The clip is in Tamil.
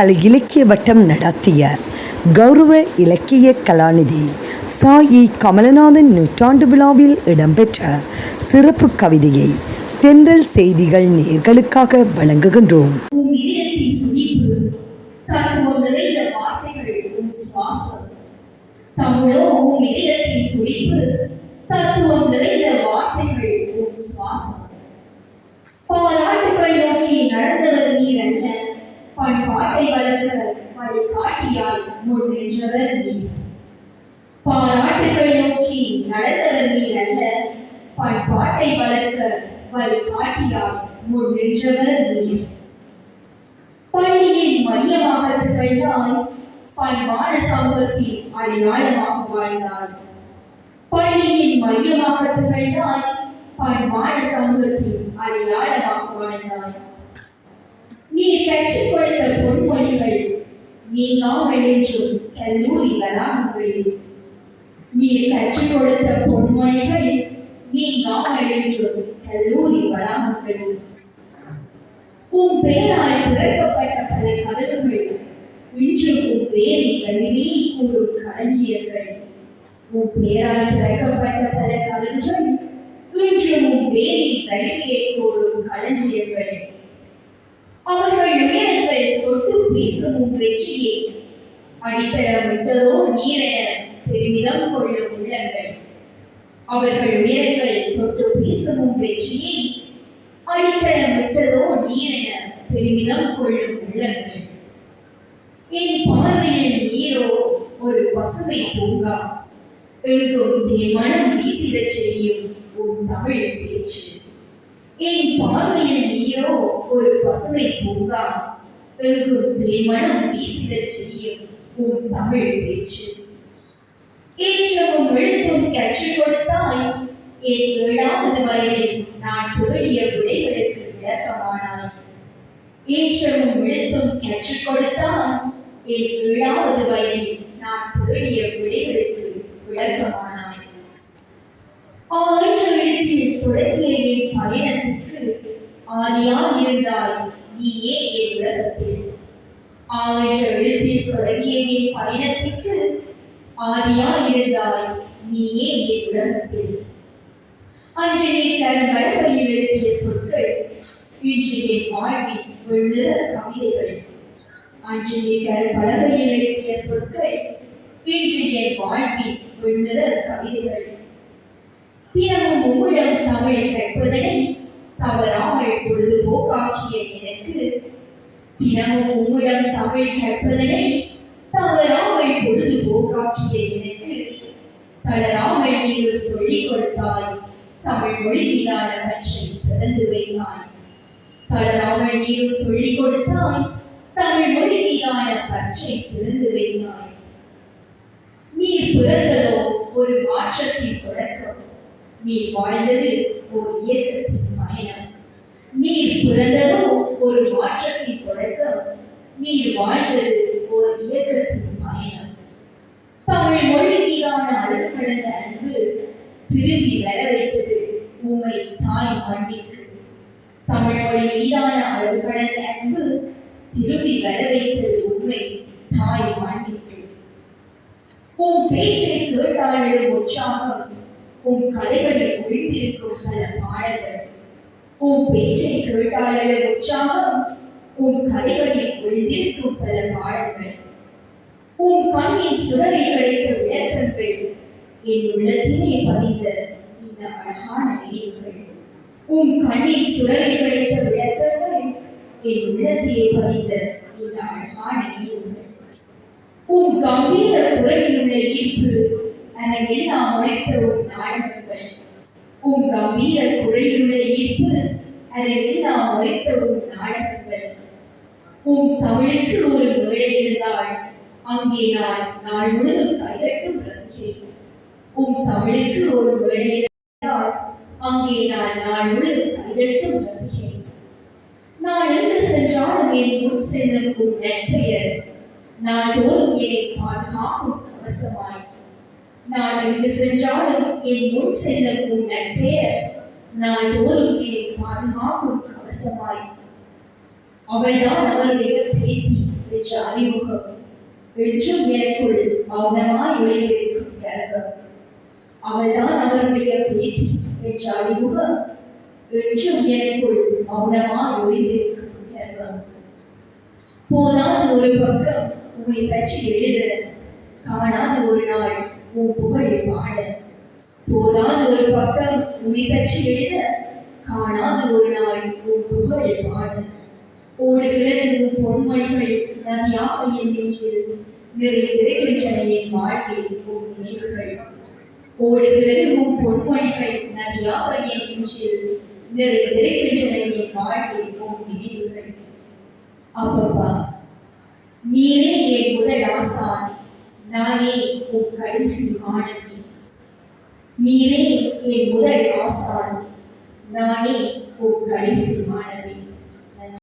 கலை இலக்கிய வட்டம் நடத்திய கௌரவ இலக்கிய கலாநிதி சாயி கமலநாதன் நூற்றாண்டு விழாவில் இடம்பெற்ற சிறப்பு கவிதையை தென்றல் செய்திகள் நேர்களுக்காக வழங்குகின்றோம். நோக்கி நடந்தவர் நீர் அல்ல பண்பாட்டை வளர்க்க வழிகாட்டியாய் முன் நின்றவர் நீர் பாராட்டுகள் நோக்கி நடந்தவர் நீர் அல்ல பண்பாட்டை வளர்க்க வழிகாட்டியாய் முன் நின்றவர் நீர் பள்ளியின் மையமாக திகழ்ந்தால் பண்பான சமூகத்தின் அடையாளமாக வாழ்ந்தாள் பள்ளியின் மையமாக திகழ்ந்தால் பண்பான சமூகத்தின் அடையாளமாக வாழ்ந்தாள் நீ கற்றுக் கொடுத்த பொன்மொழிகள் நீங்காமல் என்றும் கல்லூரி வளாகங்களில் நீ கற்றுக் கொடுத்த பொன்மொழிகள் நீங்காமல் என்றும் கல்லூரி வளாகங்களில் உன் பெயரால் பிறக்கப்பட்ட பல கதவுகள் இன்று உன் பெயரின் கல்வியை கூறும் களஞ்சியர்கள் உன் பெயரால் பிறக்கப்பட்ட பல கதவுகள் இன்று உன் பெயரின் கல்வியை கூறும் களஞ்சியர்கள் அவர்கள் உயரங்கள் தொட்டு பேசும் வெற்றியை வெற்றியை அடித்தளமிட்டதோ நீரென பெருமிதம் கொள்ளும் உள்ளங்கள். அவர்கள் உயரங்கள் தொட்டு பேசும் வெற்றியை வெற்றியை அடித்தளமிட்டதோ நீரென பெருமிதம் கொள்ளும் உள்ளங்கள். என் பார்வையில் நீரோ ஒரு பசுமை பூங்கா. எங்கும் என் மனம் வீசிடச் செய்யும் உன் தமிழ் பேச்சு. என் பார்வையில் நீரோ ஒரு பசுமை பூங்கா? எங்கும் என் மனம் வீசிடச் செய்யும் உன் தமிழ் பேச்சு. ஏற்றமும் எழுத்தும் கற்றுக் கொடுத்தாய். என் ஏழாவது வயதில் நான் தேடிய விடைகளுக்கு விளக்கமானாய். ஏற்றமும் எழுத்தும் கற்றுக் கொடுத்தான் என் ஏழாவது வயதில் நான் தேடிய விடைகளுக்கு விளக்கமானாய். ஆயிற்று எழுத்தில் பயணத்துக்கு என் இருந்தாய். நீயே என் உலகத்தில். ஆயிற்று எழுத்தில் தொடங்கிய பயணத்துக்கு பயணத்திற்கு ஆதியாய் இருந்தாய். நீயே என் உலகத்தில். அன்று நீ தன் வழக்கையில் எழுதிய சொற்கள் இன்று என் வாழ்வின் விழுந்த கவிதைகள். அன்று நீ தன் பலகையில் எழுதிய சொற்கள் இன்று என் வாழ்வில் விழுந்த கவிதைகள். தினமும் உம்மிடம் தமிழ் கற்பதனை தவறாமல் பொழுதுபோக்காக்கிய எனக்கு தினமும் உம்மிடம் தமிழ் கற்பதனை தவறாமல் பொழுதுபோக்காக்கிய எனக்கு தளராமல் நீர் சொல்லிக் கொடுத்தாய் தமிழ் மொழி மீதான பற்றி திறந்து வைத்தாய். தளராமல் நீர் சொல்லிக் கொடுத்தாய் தமிழ் மொழி மீதான பற்றை திறந்து வைத்தாய். நீர் பிறந்ததோ ஒரு மாற்றத்தின் தொடக்கம். நீ வாழ்ந்தது ஒரு இயக்கத்தின் பயணம். நீர் பிறந்ததோ ஒரு மாற்றத்தின் தொடக்கம். நீர் வாழ்ந்தது ஒரு இயக்கத்தின் பயணம். தமிழ் மொழி மீதான அருள் கடந்த அன்பு திரும்பி வர வைத்தது உம்மை தாய் மண்ணிற்கு. தமிழ் மொழி மீதான அருள் கடந்த அன்பு திரும்பி வர வைத்தது உண்மை தாய் மண்ணிற்கு. உன் பேச்சை கேட்டாலும் உற்சாகம் உன் கதைகளில் ஒழிந்திருக்கும் பல பாடல்கள். உன் பேச்சை கேட்டாளர்கள் உற்சாகம். உன் கதைகளில் ஒழிந்திருக்கும் பல பாடல்கள். உன் கண்ணின் சுடரில் கிடைத்த விளக்கங்கள். என் உள்ளத்திலே பதிந்த இந்த அழகான நினைவுகள். உன் கண்ணின் சுடரில் கிடைத்த விளக்கங்கள். என் உள்ளத்திலே பதிந்த இந்த அழகான நினைவுகள். உன் கம்பீர குரலில் உள்ள ஈர்ப்பு. அதெல்லாம் உழைத்த ஒரு நாடகங்கள். உன் கம்பீர குறையுள்ள ஈர்ப்பு ஈர்ப்பு அதெல்லாம் உழைத்த ஒரு நாடகங்கள். உன் தமிழுக்கு ஒரு வேலை இருந்தால் அங்கே நான் நாள் முழுவதும் கையட்டும் ரசிக்கிறேன். உன் தமிழுக்கு ஒரு வேலை இருந்தால் அங்கே நான் நாள் முழுவதும் கையட்டும் ரசிக்கிறேன். நான் எங்கு சென்றாலும் என் முன் செல்லும் உன் நட்பெயர். நான் தோறும் என்னை பாதுகாக்கும் கவசமாய் நான் எங்கு சென்றாலும் என் முன் செல்லும் உன் நட்பெயர். நான் தோறும் என்னை பாதுகாக்கும் கவசமாய். அவள்தான் அவருடைய பேத்தி என்ற அறிமுகம். என்றும் எனக்குள் மௌனமாய் ஒளிந்திருக்கும் கர்வம் அவள்தான் அவருடைய பேத்தி என்ற அறிமுகம். என்றும் எனக்குள் மௌனமாய் ஒளிந்திருக்கும் கர்வம் போனால் ஒரு பக்கம் உன்னை பற்றி எழுத காணாத ஒரு நாள் உன் புகழை பாட போதாத ஒரு பக்கம் உன்னை பற்றி எழுத காணாத ஒரு நாள் உன் புகழ் பாட ஓடுகிறது உன் பொன்மைகள் நதியாக என் நெஞ்சில் நிறைந்திருக்கின்றன என் வாழ்வில் உன் நினைவுகள் ஓடுகிறது உன் பொன்மைகள் நதியாக என் நெஞ்சில் நிறைந்திருக்கின்றன என் வாழ்வில் உன் நினைவுகள் அப்பப்பா நீரே என் முதல் ஆசான் நானே உன் கடைசி ஆனந்தி நீரே என் முதல் ஆசான் நானே உன் கடைசி ஆனந்தி